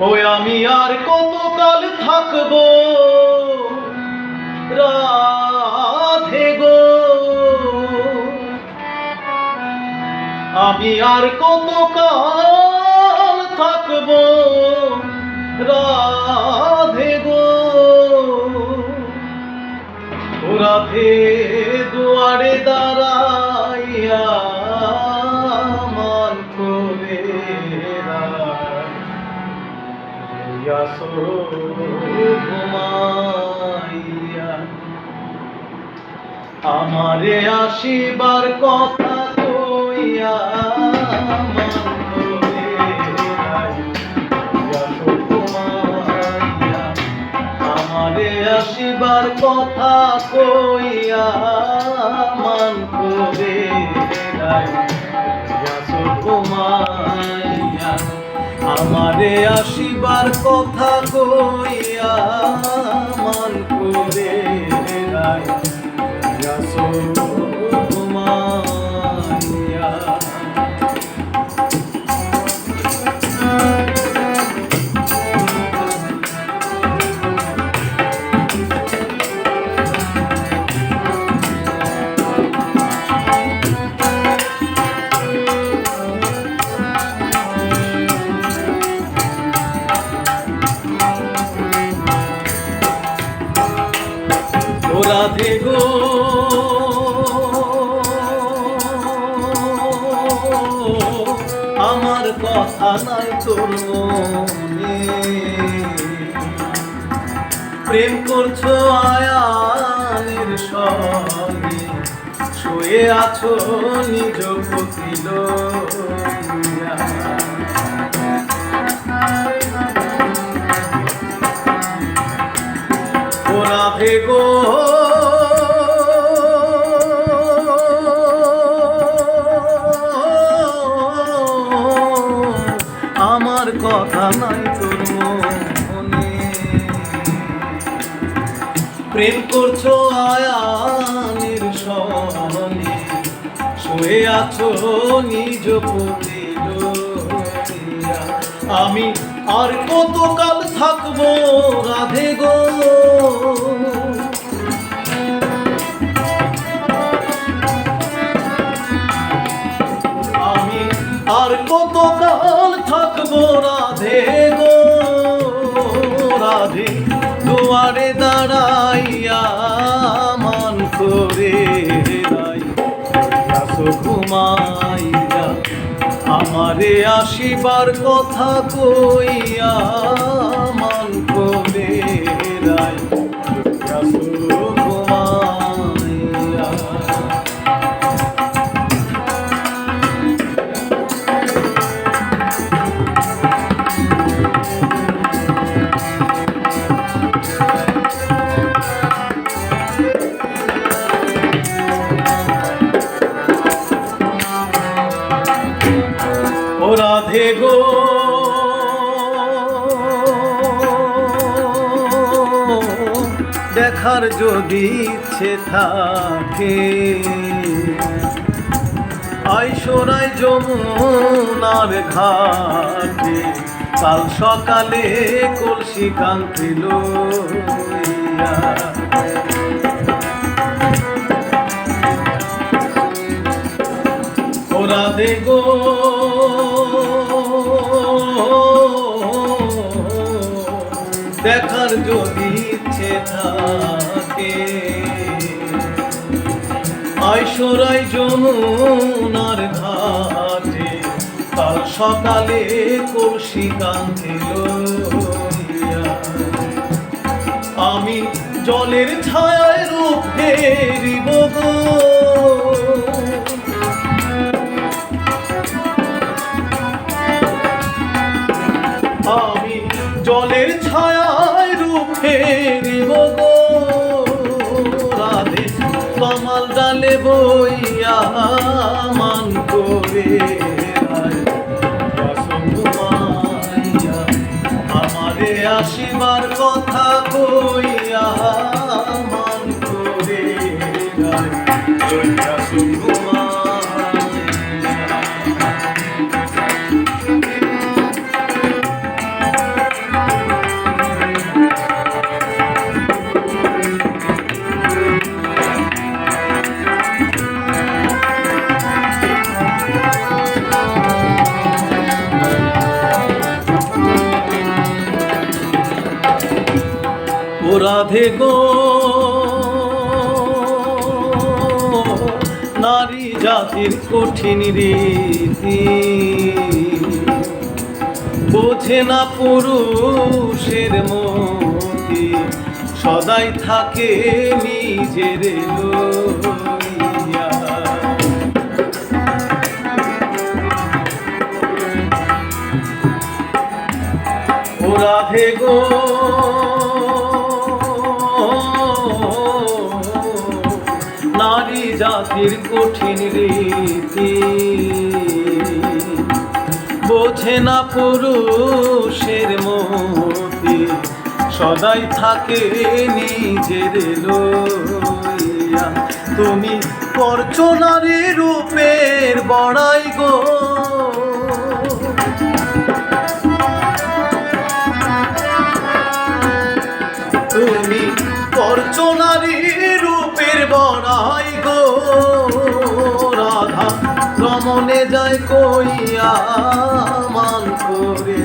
ওই আমি আর কতকাল থাকব? রাধে গো। আমি আর কতকাল থাকব? রাধে গো। রাধে, দুয়ারে দাঁড়াইয়া আমারে আসিবার কথা কইয়া আমারে আসিবার কথা কইয়া আমারে আসিবার কথা কইয়া মান করে ঘুমাইয়া রাধে গো আমার কথা নাই তোর প্রেম করছ আয়ানের সঙ্গে, শুয়ে আছো নিজ পতিল রাধে গো আমার কথা নাই তোর মনে। প্রেম করছ আয়ানের সনে শুয়ে আছো নিজ আমি আর কতকাল থাকব রাধে গো? আর কতকাল থাকব রাধে গো, রাধে। দুয়ারে দাঁড়াইয়া মান করে ঘুমাইয়া আমারে আসিবার কথা কইয়া রাধে গো। দেখার যদি ইচ্ছে থাকে আইসরাই যমুনার ঘাটে। কাল সকালে কলসি কান্তি ওরা দেগো। দেখার যদি ইচ্ছে থাকে। আইসরাই যমুনার ঘাটে, কাল সকালে কলসি কান্তি আমি জলের ছায়ায় রূপ ফেরিব গো। আমি জলের রাধে কমাল ডালে বইয়া মান করে। রাধে গো। নারী জাতির কঠিন রীতি। বোঝে না পুরুষের মতি, সদাই থাকে নিজের লইয়া ও রাধে জাতির কঠিন রীতি। বোঝে না পুরুষের মতি, সদাই থাকে নিজের লইয়া। তুমি করছ রূপের বড়াই গো। রমনে যায় কইয়া মান করে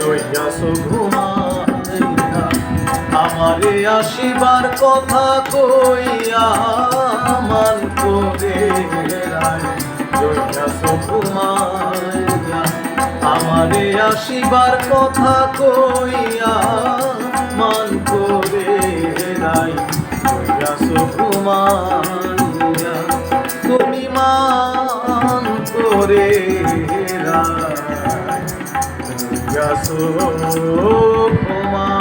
রইয়া ঘুমাইয়া, আমারে আসিবার কথা কইয়া মান করে রইয়া ঘুমাইয়া, আমারে আসিবার কথা কইয়া মান করে নাই কইয়া সুকুমাইয়া তুমি মান করে নাই যশো সুকুমাইয়া